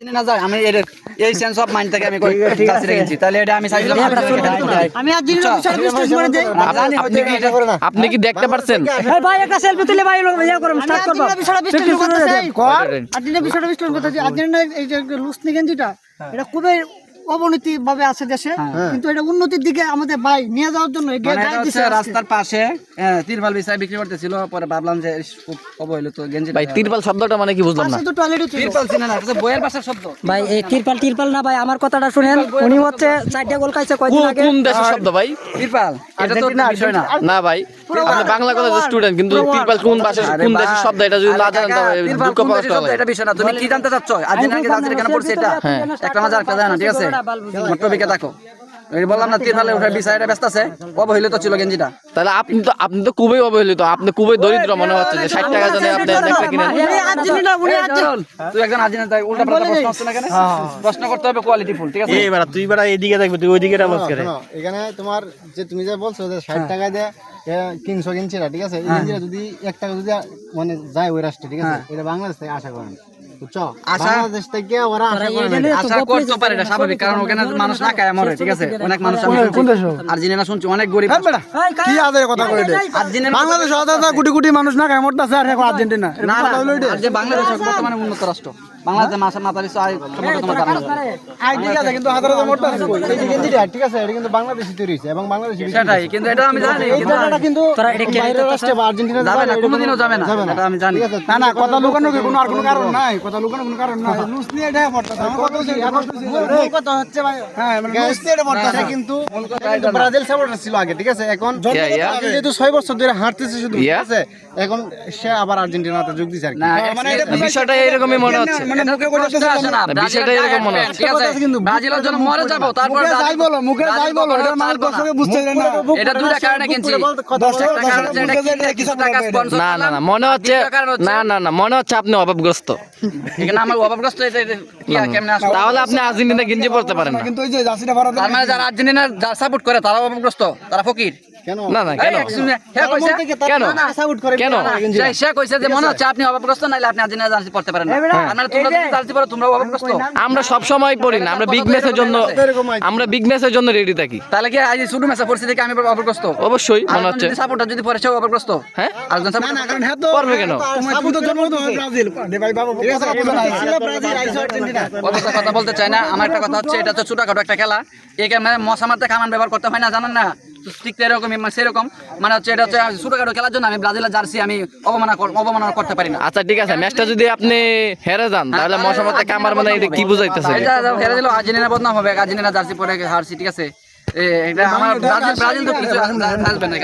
জানি না যায় আমি এর এই সেন্স অফ মাইন্ড থেকে আমি কই জার্সি রেখেছি। তাহলে এটা আমি চাইছিলাম আমি আর জিনিস বিষয়ে বিশ্লেষণ করে দেই। জানি হয়তো কি এটা আপনি কি দেখতে পারছেন? এই ভাই একটা সেলফি তুলে ভাই ইয়া করুন আমি স্টার্ট করব। আর্জেন্টিনার বিষয়টা বিশ্লেষণ করতে চাই। আর্জেন্টিনার বিষয়টা বিশ্লেষণ করতে চাই। আর্জেন্টিনার এই যে লুসনি গেঞ্জিটা এটা খুবই অবনতি ভাবে আছে দেশে কিন্তু এটা উন্নতির দিকে আমাদের ভাই নিয়ে যাওয়ার জন্য এগিয়ে মানে রাস্তার পাশে হ্যাঁ, তিরপাল বিছায় বিক্রি করতেছিল পরে ভাবলাম যে খুব অবহেলিত গেঞ্জি ভাই তিরপাল শব্দটা মানে কি বুঝলাম না। তো টয়লেট ছিল। তিরপাল চিনে না বইয়ের ভাষার শব্দ। ভাই এই তিরপাল তিরপাল না ভাই আমার কথাটা শুনেন উনি হচ্ছে চারটা গোল খাইছে কয়দিন আগে। কোন দেশের শব্দ ভাই? তিরপাল। এটা তো বিষয় না। না ভাই আপনি বাংলা কলেজের স্টুডেন্ট কিন্তু তিরপাল কোন ভাষার কোন দেশের শব্দ এটা যদি না জানেন দুঃখ শব্দ এটা বিষয় না। তুমি কি জানতে চাচ্ছ? কেন পড়ছে এটা একটা মাঝে একটা জানা ঠিক আছে। মোটর দেখো। এই বললাম না তিরপালে উঠে বিছায় ব্যস্ত আছে অবহেলিত ছিল গেঞ্জিটা। তাহলে আপনি তো আপনি তো খুবই অবহেলিত আপনি খুবই দরিদ্র মনে হচ্ছে যে ষাট টাকা জন্য আপনি একটা কিনেন। উনি আর্জেন্টিনা উনি এই আর্জেন্টিনা। চল, তুই একজন আর্জেন্টিনা তাই উল্টা পাল্টা প্রশ্ন আসছে না কেন? প্রশ্ন করতে হবে কোয়ালিটি ফুল ঠিক আছে? এই বেড়া তুই বেড়া এদিকে দেখবি তুই ওইদিকে করে। এখানে তোমার যে তুমি যে বলছো যে ষাট টাকায় দিয়ে এ, কিনছো ঠিক আছে? এই কিনছিলা যদি এক টাকা যদি মানে যায় ওই রাষ্ট্রে ঠিক আছে? এটা বাংলাদেশ থেকে আশা করেন। বাংলাদেশ থেকে ওরা আশা করে না আশা করতে পারে এটা স্বাভাবিক কারণ ওখানে মানুষ না। খায় মরে ঠিক আছে? অনেক মানুষ আর্জেন্টিনা শুনছি। অনেক গরিব কি আদের কথা কই দে আর্জেন্টিনা বাংলাদেশ হাজার কোটি কোটি মানুষ না খায় মরতেছে আর এখন আর্জেন্টিনা। না বাংলাদেশ বর্তমানে উন্নত রাষ্ট্র। বাংলাদেশ মাসে মাথা পিছু আয় সম্পর্কে তোমার ধারণা আছে? আই ঠিক আছে কিন্তু হাজার হাজার মরতেছে এই যে গেঞ্জিটা ঠিক আছে এটা কিন্তু বাংলাদেশি তৈরি হয়েছে এবং বাংলাদেশি সেটাই কিন্তু এটা আমি জানি এই কিন্তু টাকাটা কিন্তু বাইরের রাষ্ট্রে বা আর্জেন্টিনা যাবে না কোনোদিনও যাবে না এটা আমি জানি। না না কথা লুকানো কি কোনো আর কোনো কারণ নাই কথা লুকানো কোনো কারণ নাই। লুজ নিয়ে এটা পড়তেছে আমার কথা হচ্ছে কথা হচ্ছে। ভাই। হ্যাঁ মানে লুজ নিয়ে এটা পড়তেছে কিন্তু কিন্তু ব্রাজিল সাপোর্টার ছিল আগে ঠিক আছে? এখন যেহেতু 6 বছর ধরে হারতেছে শুধু ঠিক আছে? এখন সে আবার আর্জেন্টিনাতে যোগ দিছে আর কি। মানে বিষয়টা এরকমই মনে হচ্ছে। মানে মুখে করতে আসে না না, বিষয়টা এরকম মনে হচ্ছে। ঠিক আছে ব্রাজিলের জন্য মরে যাব তারপর যাই বলো মুখে যাই বলো এটা মানুষ দর্শকে বুঝতে না। এটা দুইটা কারণে কিনছি না না না মনে হচ্ছে না না না মনে হচ্ছে আপনি অভাবগ্রস্ত এখানে আমার তাহলে আপনি আর্জেন্টিনা গেঞ্জি পড়তে পারেন না কিন্তু ওই যে জার্সিটা ভরা তার মানে যারা আর্জেন্টিনার যারা সাপোর্ট করে তারা অভাবগ্রস্ত তারা ফকির। না না কেন? এক শুনে, হ্যাঁ কইছে? কেন? কেন? সে- সে কইছে যে মনে হচ্ছে আপনি অভাবগ্রস্ত নাইলে আপনি আর্জেন্টিনা জার্সি পড়তে পারেন আপনারা তোমরা যদি জার্সি পড়ো তোমরা অভাবগ্রস্ত আমরা সব সময় পড়ি না আমরা বিগ ম্যাচের জন্য আমরা বিগ ম্যাচের জন্য রেডি থাকি। তাহলে কি আজ শুরু ম্যাচে পরিস্থিতি কি আমি অভাবগ্রস্ত অবশ্যই মনে হচ্ছে। সাপোর্টার যদি পরে সেও অভাবগ্রস্ত হ্যাঁ? না কারণ হ্যাঁ তো পারবে কেন? সাপোর্ট তো জন্ম তো ব্রাজিল। দে ভাই বাবা কথা ব্রাজিল আর্জেন্টিনা। বলতে চাই না আমার একটা কথা হচ্ছে এটা হচ্ছে ছোটখাটো একটা খেলা। এই মানে মশা মারতে কামান ব্যবহার করতে হয় না জানেন না? তো ঠিক মানে সেরকম। মানে হচ্ছে এটা হচ্ছে ছোটখাটো খেলার জন্য আমি ব্রাজিলের জার্সি আমি অবমাননা কর- অবমাননা করতে পারি না। আচ্ছা ঠিক আছে ম্যাচটা যদি আপনি হেরে যান তাহলে মশামতে কামার মানে এটা কি বুঝাইতেছে? এটা হেরে দিল আর্জেন্টিনা বদনাম হবে আর্জেন্টিনা জার্সি পরে হারছি ঠিক আছে। এটা আমার ব্রাজিল ব্রাজিল তো কিছু আসবে না।